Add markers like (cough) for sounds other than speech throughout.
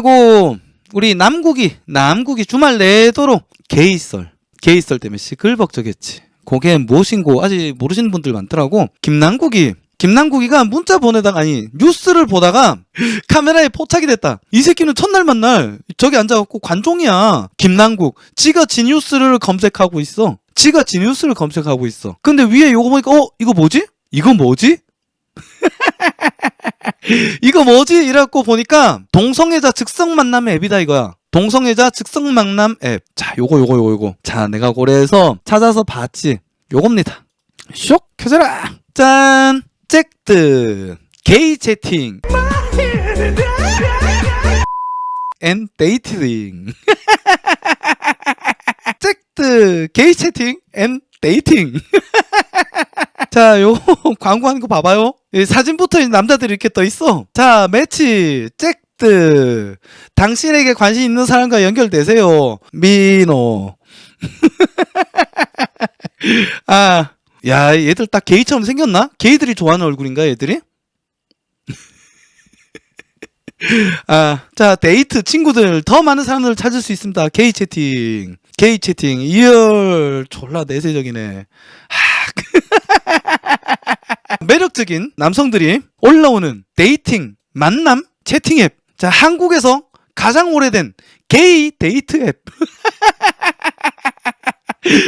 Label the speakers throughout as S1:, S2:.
S1: 하고 우리 남국이 남국이 주말 내도록 게이썰 게이썰 때문에 시끌벅적했지. 그게 무엇인고 아직 모르시는 분들 많더라고. 김남국이 김남국이가 문자 보내다가 아니 뉴스를 보다가 카메라에 포착이 됐다. 이 새끼는 첫날 만날 저기 앉아갖고 관종이야. 김남국 지가 지뉴스를 검색하고 있어. 지가 지뉴스를 검색하고 있어. 근데 위에 요거 보니까 어 이거 뭐지? 이거 뭐지? (laughs) (laughs) 이거 뭐지? 이래갖고 보니까 동성애자 즉석 만남 앱이다 이거야. 동성애자 즉석 만남 앱. 자, 요거 요거 요거 요거. 자, 내가 고래해서 찾아서 봤지. 요겁니다. 쇽 켜져라. 짠. 잭드. 게이 채팅. 앤 데이팅. (laughs) 잭드. 게이 채팅 앤 데이팅. (laughs) 자, 요 (laughs) 광고하는 거 봐봐요. 이 사진부터 남자들이 이렇게 떠 있어. 자, 매치 잭드. 당신에게 관심 있는 사람과 연결되세요. 민호. (laughs) 아, 야, 얘들 딱 게이처럼 생겼나? 게이들이 좋아하는 얼굴인가, 얘들이? (laughs) 아, 자, 데이트, 친구들, 더 많은 사람들을 찾을 수 있습니다. 게이 채팅. 게이 채팅. 이열, 졸라 내세적이네. (laughs) 매력적인 남성들이 올라오는 데이팅, 만남, 채팅 앱. 자, 한국에서 가장 오래된 게이 데이트 앱. (laughs)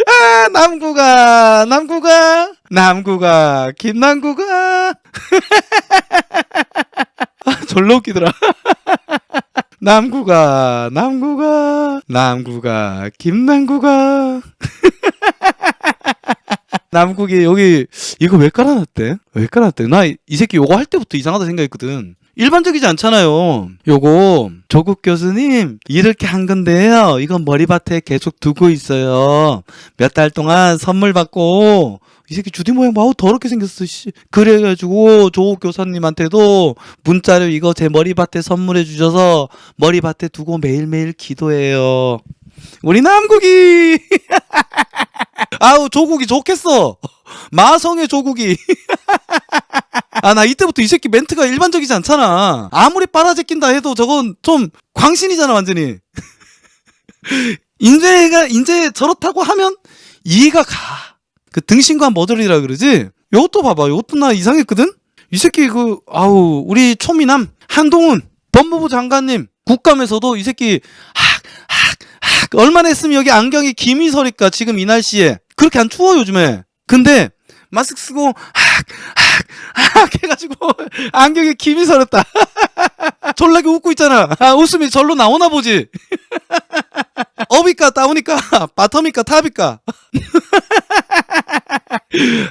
S1: 아, 남구가, 남구가, 남구가, 김남구가. (laughs) 아, 졸라 웃기더라. 남구가, 남구가, 남구가, 김남구가. 남국이 여기 이거 왜 깔아놨대? 왜 깔아놨대? 나 이 새끼 요거 할 때부터 이상하다 생각했거든. 일반적이지 않잖아요. 요거 조국 교수님 이렇게 한 건데요. 이건 머리밭에 계속 두고 있어요. 몇 달 동안 선물 받고 이 새끼 주디 모양 마우 더럽게 생겼어. 씨. 그래가지고 조국 교사님한테도 문자로 이거 제 머리밭에 선물해 주셔서 머리밭에 두고 매일매일 기도해요. 우리 남국이 (laughs) 아우 조국이 좋겠어. 마성의 조국이. (laughs) 아 나 이때부터 이 새끼 멘트가 일반적이지 않잖아. 아무리 빨아제낀다 해도 저건 좀 광신이잖아 완전히. (laughs) 인재가 인재 저렇다고 하면 이해가 가. 그 등신과 머저리라 그러지. 요것도 봐봐. 요것도 나 이상했거든. 이 새끼 그 아우 우리 초미남 한동훈 법무부 장관님 국감에서도 이 새끼 학학학 얼마나 했으면 여기 안경이 김이설일까 지금 이 날씨에 그렇게 안 추워 요즘에. 근데 마스크 쓰고 학학학 해가지고 (laughs) 안경에 김이 서렸다. (laughs) 졸라게 웃고 있잖아. 아, 웃음이 절로 나오나 보지. (laughs) 업이까 다운이까 바텀이까 탑이까.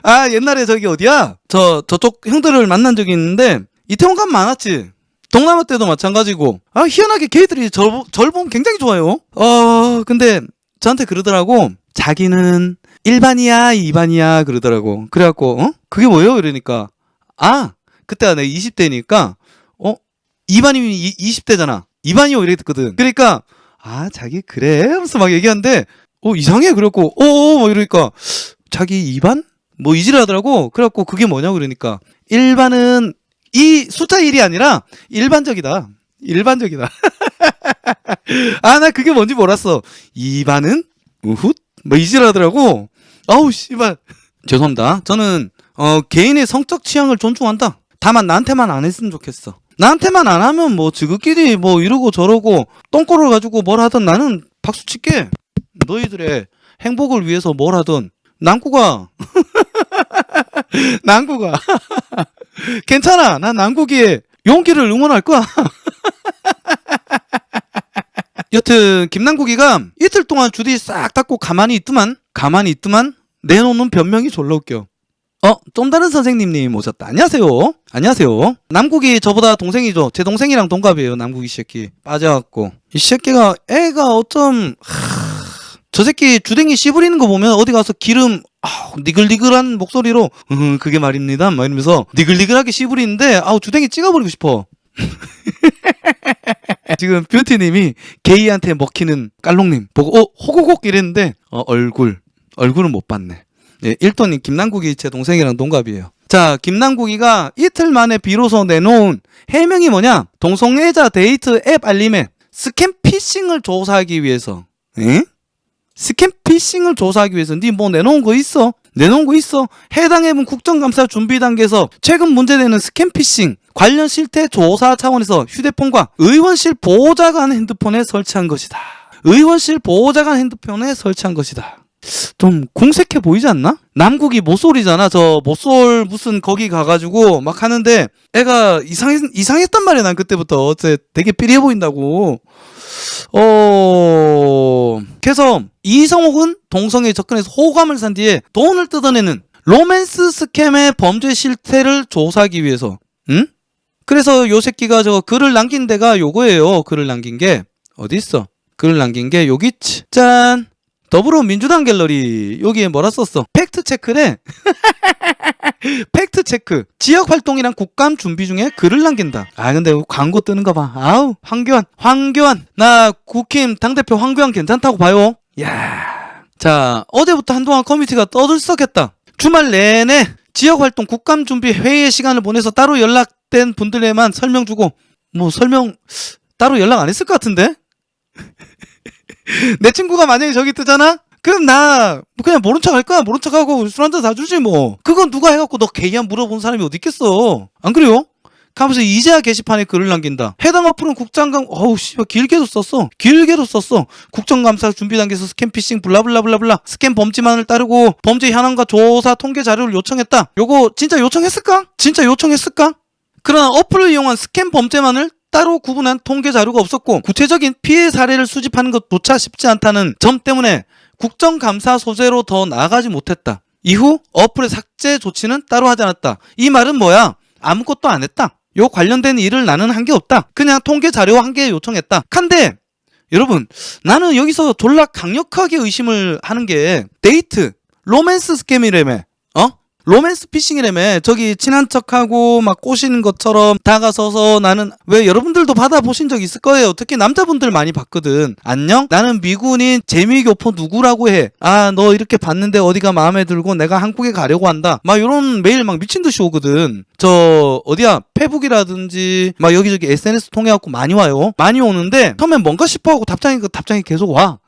S1: 아 옛날에 저기 어디야? 저 저쪽 형들을 만난 적이 있는데 이태원 가면 많았지. 동남아 때도 마찬가지고. 아 희한하게 걔들이 절, 절 보면 굉장히 좋아요. 어 근데 저한테 그러더라고. 자기는 1반이야, 2반이야 그러더라고. 그래갖고 어? 그게 뭐예요? 이러니까 아 그때가 내가 20대니까 어 2반이면 20대잖아. 2반이요 이랬거든. 그러니까 아 자기 그래 하면서 막 얘기하는데 어 이상해 그래갖고 어어 뭐 이러니까 자기 2반? 뭐 이지를 하더라고. 그래갖고 그게 뭐냐고 그러니까 1반은 이 숫자 1이 아니라 일반적이다. 일반적이다. (laughs) 아 나 그게 뭔지 몰랐어. 2반은 우훗 뭐 이지를 하더라고. 아우 씨발. 죄송합니다. 저는 어 개인의 성적 취향을 존중한다. 다만 나한테만 안 했으면 좋겠어. 나한테만 안 하면 뭐 지극끼리 뭐 이러고 저러고 똥꼬를 가지고 뭘 하든 나는 박수 칠게. 너희들의 행복을 위해서 뭘 하든 남구가 (laughs) (laughs) 남구가 (laughs) 괜찮아. 난 남구기의 용기를 응원할 거야. (laughs) 여튼 김남국이가 이틀 동안 주디 싹 닦고 가만히 있더만 가만히 있더만 내놓는 변명이 졸라 웃겨. 어, 좀 다른 선생님님 오셨다. 안녕하세요. 안녕하세요. 남국이 저보다 동생이죠. 제 동생이랑 동갑이에요. 남국이 새끼. 빠져갖고. 이 새끼가 애가 어쩜 하... 저 새끼 주댕이 씨부리는 거 보면 어디 가서 기름 아우, 니글니글한 목소리로 음, 그게 말입니다. 막 이러면서 니글니글하게 씨부리는데 아우 주댕이 찍어버리고 싶어. (laughs) 지금 뷰티님이 게이한테 먹히는 깔롱님 보고 어 호고곡 이랬는데 어 얼굴 얼굴은 못 봤네. 예, 일톤님 김남국이 제 동생이랑 동갑이에요. 자, 김남국이가 이틀 만에 비로소 내놓은 해명이 뭐냐? 동성애자 데이트 앱 알림에 스캠 피싱을 조사하기 위해서. 에? 스캠 피싱을 조사하기 위해서 니 뭐 내놓은 거 있어? 내놓은 거 있어? 해당 앱은 국정감사 준비 단계에서 최근 문제되는 스캠 피싱 관련 실태 조사 차원에서 휴대폰과 의원실 보호자관 핸드폰에 설치한 것이다. 의원실 보호자관 핸드폰에 설치한 것이다. 좀 궁색해 보이지 않나? 남국이 모쏠이잖아. 저 모쏠 무슨 거기 가가지고 막 하는데 애가 이상했, 이상했단 말이야. 난 그때부터. 어째 되게 삐리해 보인다고. 어, 그래서 이성욱은 동성애에 접근해서 호감을 산 뒤에 돈을 뜯어내는 로맨스 스캠의 범죄 실태를 조사하기 위해서, 응? 그래서 요 새끼가 저 글을 남긴 데가 요거예요. 글을 남긴 게 어디 있어? 글을 남긴 게 여기. 짠. 더불어민주당 갤러리 여기에 뭐라 썼어? 팩트 체크래. (laughs) 팩트 체크. 지역 활동이랑 국감 준비 중에 글을 남긴다. 아 근데 광고 뜨는 거 봐. 아우 황교안, 황교안. 나 국힘 당 대표 황교안 괜찮다고 봐요. 야. 자 어제부터 한동안 커뮤니티가 떠들썩했다. 주말 내내 지역 활동 국감 준비 회의 시간을 보내서 따로 연락된 분들에만 설명 주고 뭐 설명 따로 연락 안 했을 것 같은데? 내 친구가 만약에 저기 뜨잖아? 그럼 나 그냥 모른 척 할 거야. 모른 척 하고 술 한잔 사주지 뭐. 그건 누가 해갖고 너 개이한 물어본 사람이 어디 있겠어. 안 그래요? 하면서 이제야 게시판에 글을 남긴다. 해당 어플은 국장감, 어우, 씨, 길게도 썼어. 길게도 썼어. 국정감사 준비 단계에서 스캠 피싱, 블라블라블라블라. 스캠 범죄만을 따르고 범죄 현황과 조사 통계 자료를 요청했다. 요거 진짜 요청했을까? 진짜 요청했을까? 그러나 어플을 이용한 스캠 범죄만을 따로 구분한 통계 자료가 없었고 구체적인 피해 사례를 수집하는 것조차 쉽지 않다는 점 때문에 국정감사 소재로 더 나아가지 못했다. 이후 어플의 삭제 조치는 따로 하지 않았다. 이 말은 뭐야? 아무것도 안 했다. 요 관련된 일을 나는 한 게 없다. 그냥 통계 자료 한 개 요청했다. 한데 여러분 나는 여기서 졸라 강력하게 의심을 하는 게 데이트 로맨스 스캠이라며 어? 로맨스 피싱이라며 저기 친한 척하고 막 꼬시는 것처럼 다가서서 나는 왜 여러분들도 받아보신 적 있을 거예요. 특히 남자분들 많이 봤거든. 안녕? 나는 미군인 재미교포 누구라고 해 아 너 이렇게 봤는데 어디가 마음에 들고 내가 한국에 가려고 한다. 막 이런 메일 막 미친 듯이 오거든. 저 어디야? 페북이라든지 막 여기저기 SNS 통해 갖고 많이 와요. 많이 오는데 처음엔 뭔가 싶어 하고 답장이 그 답장이 계속 와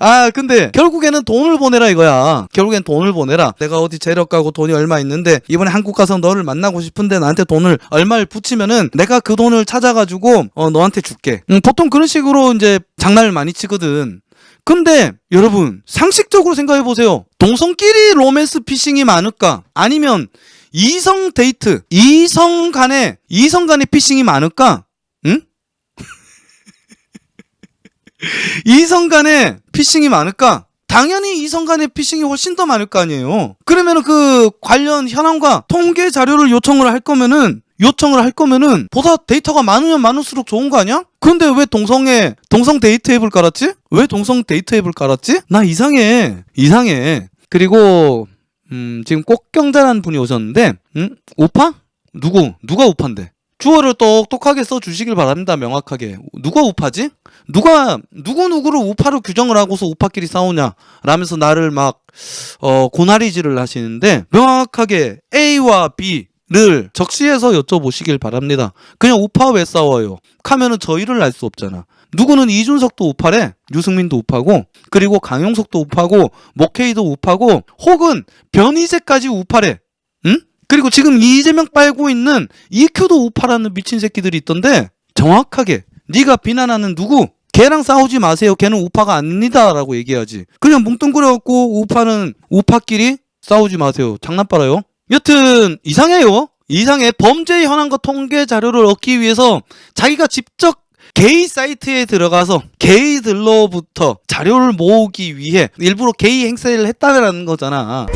S1: 아, 근데 결국에는 돈을 보내라 이거야. 결국엔 돈을 보내라. 내가 어디 재력 가고 돈이 얼마 있는데 이번에 한국 가서 너를 만나고 싶은데 나한테 돈을 얼마를 붙이면은 내가 그 돈을 찾아가지고 어, 너한테 줄게. 음, 보통 그런 식으로 이제 장난을 많이 치거든. 근데 여러분 상식적으로 생각해 보세요. 동성끼리 로맨스 피싱이 많을까? 아니면 이성 데이트, 이성 간에 이성 간의 피싱이 많을까? 응? 이성 간에 피싱이 많을까? 당연히 이성 간의 피싱이 훨씬 더 많을 거 아니에요. 그러면은 그 관련 현황과 통계 자료를 요청을 할 거면은 요청을 할 거면은 보다 데이터가 많으면 많을수록 좋은 거 아니야? 근데 왜 동성애 동성 데이트 앱을 깔았지? 왜 동성 데이트 앱을 깔았지? 나 이상해 이상해. 그리고 음 지금 꽃경자라는 분이 오셨는데 음 우파? 누구 누가 우파인데? 주어를 똑똑하게 써 주시길 바랍니다. 명확하게. 누가 우파지? 누가 누구 누구를 우파로 규정을 하고서 우파끼리 싸우냐? 라면서 나를 막 어, 고나리질을 하시는데 명확하게 A와 B를 적시해서 여쭤보시길 바랍니다. 그냥 우파 왜 싸워요? 하면은 저희를 알 수 없잖아. 누구는 이준석도 우파래, 유승민도 우파고, 그리고 강용석도 우파고, 목케이도 우파고, 혹은 변희재까지 우파래. 응? 그리고 지금 이재명 빨고 있는 EQ도 우파라는 미친 새끼들이 있던데 정확하게 네가 비난하는 누구? 걔랑 싸우지 마세요. 걔는 우파가 아닙니다라고 얘기하지. 그냥 뭉뚱그려갖고 우파는 우파끼리 싸우지 마세요. 장난 빨아요. 여튼 이상해요. 이상해. 범죄 현황과 통계 자료를 얻기 위해서 자기가 직접 게이 사이트에 들어가서 게이들로부터 자료를 모으기 위해 일부러 게이 행세를 했다라는 거잖아.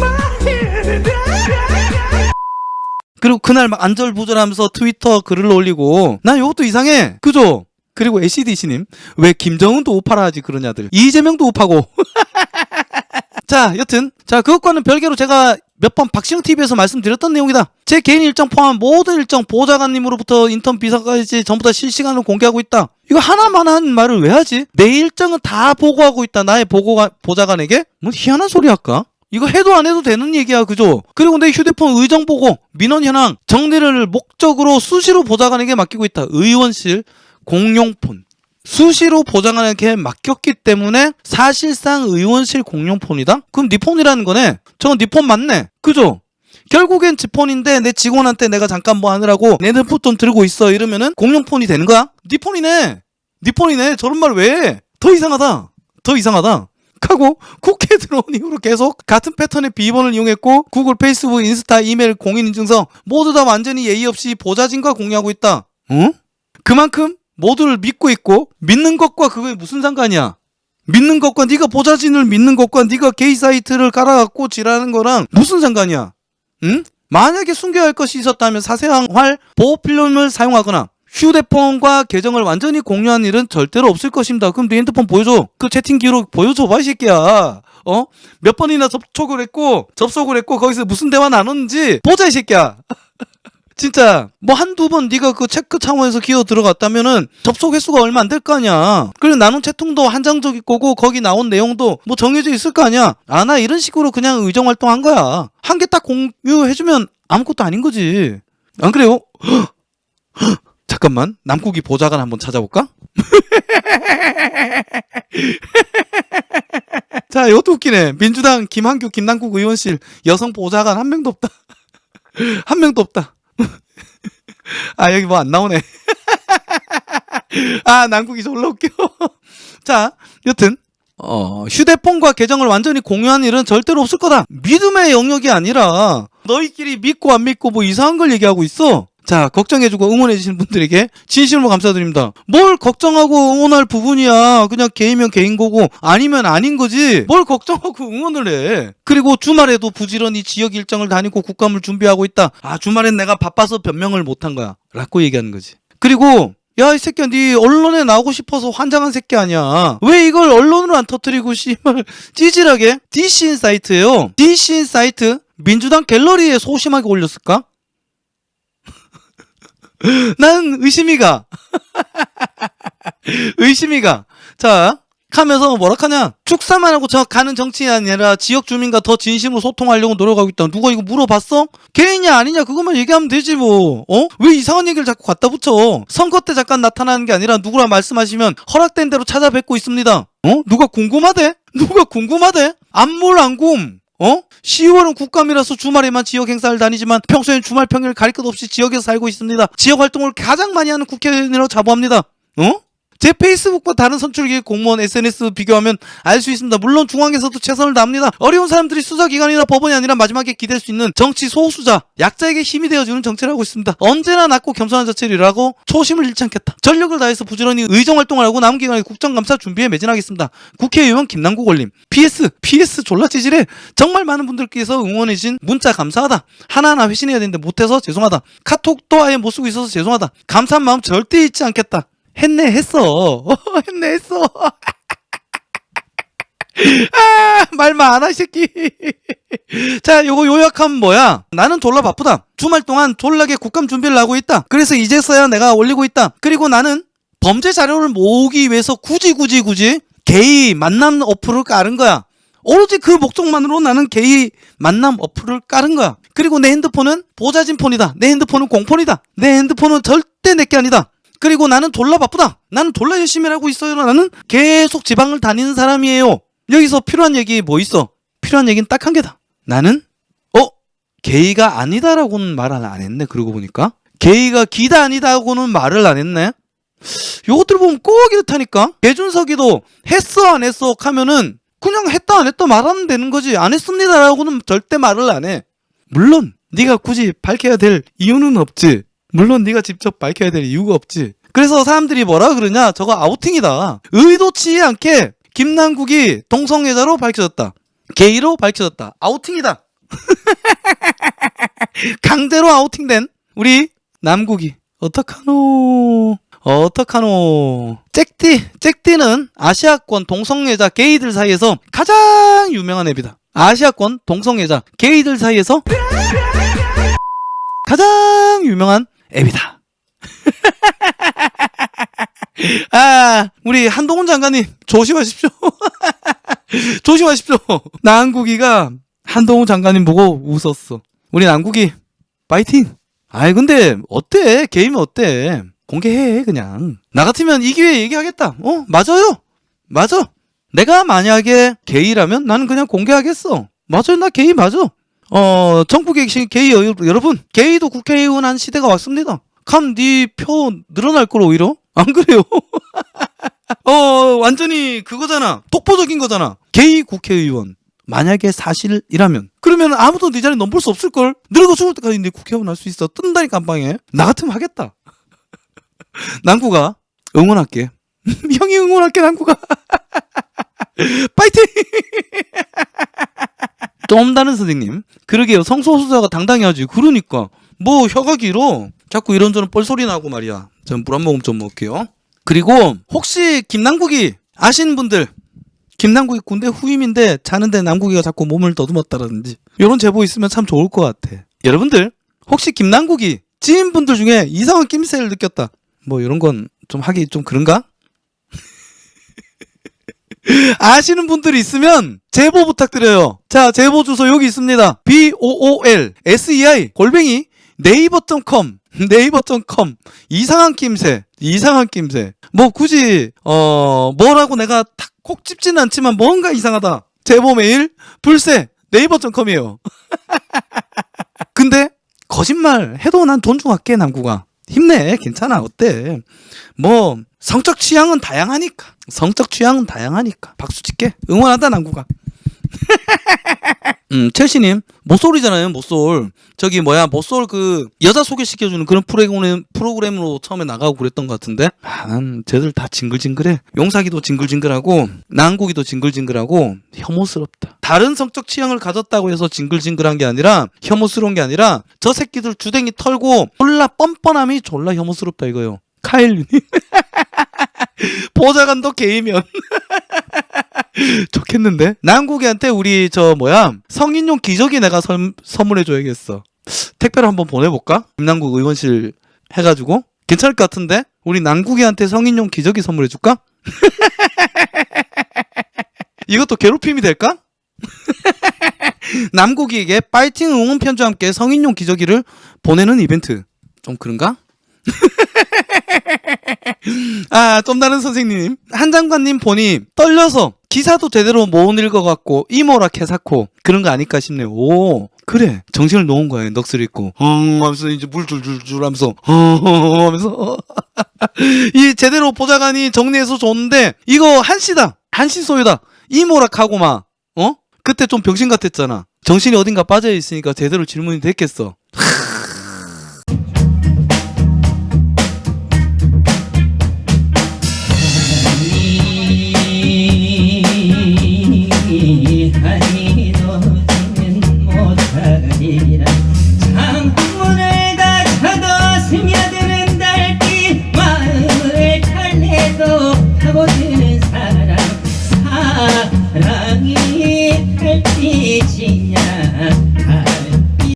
S1: 그리고 그날 막 안절부절하면서 트위터 글을 올리고 난 이것도 이상해. 그죠? 그리고 ACDC님 왜 김정은도 우파라 하지 그러냐들. 이재명도 우파고. (laughs) 자 여튼 자 그것과는 별개로 제가 몇 번 박시영 TV에서 말씀드렸던 내용이다. 제 개인 일정 포함 모든 일정 보좌관님으로부터 인턴 비서까지 전부 다 실시간으로 공개하고 있다. 이거 하나만 한 말을 왜 하지? 내 일정은 다 보고하고 있다. 나의 보고가 보좌관에게? 뭐 희한한 소리 할까? 이거 해도 안 해도 되는 얘기야, 그죠? 그리고 내 휴대폰 의정 보고 민원 현황 정리를 목적으로 수시로 보좌관에게 맡기고 있다. 의원실 공용폰. 수시로 보좌관에게 맡겼기 때문에 사실상 의원실 공용폰이다? 그럼 네 폰이라는 거네. 저건 네 폰 맞네. 그죠? 결국엔 지 폰인데 내 직원한테 내가 잠깐 뭐 하느라고 내 핸드폰 들고 있어 이러면은 공용폰이 되는 거야? 네 폰이네. 네 폰이네. 저런 말 왜 해? 더 이상하다. 더 이상하다. 하고 국회 들어온 이후로 계속 같은 패턴의 비번을 이용했고 구글, 페이스북, 인스타, 이메일, 공인인증서 모두 다 완전히 예의 없이 보좌진과 공유하고 있다. 어? 그만큼 모두를 믿고 있고 믿는 것과 그거에 무슨 상관이야? 믿는 것과 네가 보좌진을 믿는 것과 네가 게이 사이트를 깔아갖고 지라는 거랑 무슨 상관이야? 응? 만약에 숨겨야 할 것이 있었다면 사생활 보호 필름을 사용하거나 휴대폰과 계정을 완전히 공유한 일은 절대로 없을 것입니다. 그럼 네 핸드폰 보여줘. 그 채팅 기록 보여줘 봐, 이 새끼야. 어? 몇 번이나 접촉을 했고, 접속을 했고, 거기서 무슨 대화 나눴는지 보자, 이 새끼야. (laughs) 진짜 뭐 한두 번 네가 그 체크 창원에서 기어 들어갔다면은 접속 횟수가 얼마 안 될 거 아니야. 그리고 나눈 채통도 한정적일 거고 거기 나온 내용도 뭐 정해져 있을 거 아니야. 아 나 이런 식으로 그냥 의정 활동한 거야. 한 개 딱 공유해주면 아무것도 아닌 거지. 안 그래요? (gasps) 잠깐만 남국이 보좌관 한번 찾아볼까? (laughs) 자 이것도 웃기네. 민주당 김한규 김남국 의원실 여성 보좌관 한 명도 없다. (laughs) 한 명도 없다. (laughs) 아 여기 뭐 안 나오네. 아 남국이 졸라 웃겨. 자 여튼 어, 휴대폰과 계정을 완전히 공유한 일은 절대로 없을 거다. 믿음의 영역이 아니라 너희끼리 믿고 안 믿고 뭐 이상한 걸 얘기하고 있어. 자, 걱정해주고 응원해주시는 분들에게 진심으로 감사드립니다. 뭘 걱정하고 응원할 부분이야. 그냥 개이면 개인 거고, 아니면 아닌 거지. 뭘 걱정하고 응원을 해. 그리고 주말에도 부지런히 지역 일정을 다니고 국감을 준비하고 있다. 아, 주말엔 내가 바빠서 변명을 못한 거야. 라고 얘기하는 거지. 그리고 야 이 새끼야 네 언론에 나오고 싶어서 환장한 새끼 아니야 왜 이걸 언론으로 안 터뜨리고 씨발 찌질하게 DC인 사이트예요 DC인 사이트 민주당 갤러리에 소심하게 올렸을까? (laughs) 난 의심이가 (laughs) 의심이가 자 하면서 뭐라 하냐 축사만 하고 저 가는 정치인이 아니라 지역 주민과 더 진심으로 소통하려고 노력하고 있다 누가 이거 물어봤어? 개인이냐 아니냐 그것만 얘기하면 되지 뭐 어? 왜 이상한 얘기를 자꾸 갖다 붙여 선거 때 잠깐 나타나는 게 아니라 누구라 말씀하시면 허락된 대로 찾아뵙고 있습니다 어? 누가 궁금하대? 누가 궁금하대? 안물 안굼 어? 10월은 국감이라서 주말에만 지역 행사를 다니지만 평소엔 주말 평일 가릴 것 없이 지역에서 살고 있습니다. 지역 활동을 가장 많이 하는 국회의원이라고 자부합니다. 어? 제 페이스북과 다른 선출기 공무원 SNS 비교하면 알 수 있습니다. 물론 중앙에서도 최선을 다합니다. 어려운 사람들이 수사기관이나 법원이 아니라 마지막에 기댈 수 있는 정치 소수자, 약자에게 힘이 되어주는 정치를 하고 있습니다. 언제나 낮고 겸손한 자체를 일하고 초심을 잃지 않겠다. 전력을 다해서 부지런히 의정활동을 하고 남은 기간에 국정감사 준비에 매진하겠습니다. 국회의원 김남국 올림. PS, PS 졸라 찌질해. 정말 많은 분들께서 응원해주신 문자 감사하다. 하나하나 회신해야 되는데 못해서 죄송하다. 카톡도 아예 못 쓰고 있어서 죄송하다. 감사한 마음 절대 잊지 않겠다. 했네 했어. (laughs) 했네 했어. (laughs) 아 말만 안 하 새끼. 자 요거 요약하면 뭐야? 나는 졸라 바쁘다. 주말 동안 졸라게 국감 준비를 하고 있다. 그래서 이제서야 내가 올리고 있다. 그리고 나는 범죄 자료를 모으기 위해서 굳이 굳이 굳이 게이 만남 어플을 깔은 거야. 오로지 그 목적만으로 나는 게이 만남 어플을 깔은 거야. 그리고 내 핸드폰은 보자진 폰이다. 내 핸드폰은 공폰이다. 내 핸드폰은 절대 내 게 아니다 그리고 나는 졸라 바쁘다. 나는 졸라 열심히 하고 있어요. 나는 계속 지방을 다니는 사람이에요. 여기서 필요한 얘기 뭐 있어? 필요한 얘기는 딱 한 개다. 나는 어 게이가 아니다라고는 말을 안 했네. 그러고 보니까 게이가 기다 아니다고는 말을 안 했네. 요것들 보면 꼭 이렇다니까. 개준석이도 했어 안 했어 하면은 그냥 했다 안 했다 말하면 되는 거지. 안 했습니다라고는 절대 말을 안 해. 물론 네가 굳이 밝혀야 될 이유는 없지. 물론 네가 직접 밝혀야 될 이유가 없지. 그래서 사람들이 뭐라 그러냐? 저거 아우팅이다. 의도치 않게 김남국이 동성애자로 밝혀졌다. 게이로 밝혀졌다. 아우팅이다. (laughs) 강제로 아우팅된 우리 남국이 어떡하노? 어떡하노? 잭띠, 잭띠는 아시아권 동성애자 게이들 사이에서 가장 유명한 앱이다. 아시아권 동성애자 게이들 사이에서 가장 유명한 앱이다. (laughs) 아, 우리 한동훈 장관님 조심하십시오. (laughs) 조심하십시오. 나한국이가 한동훈 장관님 보고 웃었어. 우리 남국이 파이팅. 아이 근데 어때? 게임이 어때? 공개해 그냥. 나 같으면 이 기회에 얘기하겠다. 어 맞아요. 맞아. 내가 만약에 게이라면 나는 그냥 공개하겠어. 맞아요 나 게이 맞아. 어 계신 게이 여, 여러분 게이도 국회의원 한 시대가 왔습니다. 감니표 늘어날 걸 오히려 안 그래요? (laughs) 어 완전히 그거잖아. 독보적인 거잖아. 게이 국회의원. 만약에 사실이라면 그러면 아무도 네 자리 넘볼 수 없을 걸. 늙어 죽을 때까지 네 국회의원 할 수 있어. 뜬다니까 한 방에. 나 같으면 하겠다. (laughs) 남구가 응원할게. (laughs) 형이 응원할게 남구가. 파이팅! 좀 다른 선생님. 그러게요. 성소수자가 당당히 하지. 그러니까. 뭐 혀가 길어. 자꾸 이런저런 뻘소리 나고 말이야. 전 물 한 모금 좀 먹을게요. 그리고 혹시 김남국이 아시는 분들 김남국이 군대 후임인데 자는데 남국이가 자꾸 몸을 더듬었다라든지 이런 제보 있으면 참 좋을 것 같아. 여러분들 혹시 김남국이 지인분들 중에 이상한 낌새를 느꼈다. 뭐 이런 건 좀 하기 좀 그런가? 아시는 분들이 있으면 제보 부탁드려요. 자, 제보 주소 여기 있습니다. b o o l s e i 골뱅이 네이버.com (laughs) 네이버.com 이상한 낌새 이상한 낌새. 뭐 굳이 어 뭐라고 내가 탁콕 집지는 않지만 뭔가 이상하다. 제보 메일 불새 네이버.com이에요. (laughs) 근데 거짓말 해도 난 돈 주고 할게 남구가. 힘내 괜찮아 어때? 뭐 성적 취향은 다양하니까 성적 취향은 다양하니까 박수 칠게 응원한다 남구가 (laughs) 음, 첼시님, 모쏠이잖아요, 모쏠. 저기, 뭐야, 모쏠 그, 여자 소개시켜주는 그런 프로그램, 프로그램으로 처음에 나가고 그랬던 것 같은데? 아, 난 쟤들 다 징글징글해. 용사기도 징글징글하고, 난국이도 징글징글하고, 혐오스럽다. 다른 성적 취향을 가졌다고 해서 징글징글한 게 아니라, 혐오스러운 게 아니라, 저 새끼들 주댕이 털고, 졸라 뻔뻔함이 졸라 혐오스럽다 이거요. 카일리님. (laughs) 보좌관도 게이면. (laughs) 좋겠는데? 남국이한테 우리 저 뭐야 성인용 기저귀 내가 선, 선물해줘야겠어. 택배로 한번 보내볼까? 김남국 의원실 해가지고 괜찮을 것 같은데? 우리 남국이한테 성인용 기저귀 선물해줄까? (laughs) 이것도 괴롭힘이 될까? (laughs) 남국이에게 파이팅 응원 편지와 함께 성인용 기저귀를 보내는 이벤트. 좀 그런가? 아, 좀 다른 선생님. 한 장관님 보니 떨려서 기사도 제대로 못 읽어갖고 이모라 캐사코 그런 거 아닐까 싶네요. 오, 그래. 정신을 놓은 거예요. 넋을 잃고. 어, 하면서 이제 물 줄줄줄 하면서, 어, 하면서. (laughs) 이 제대로 보좌관이 정리해서 줬는데 이거 한시다. 한시 소유다. 이모락 하고 막, 어? 그때 좀 병신 같았잖아. 정신이 어딘가 빠져 있으니까 제대로 질문이 됐겠어. 하,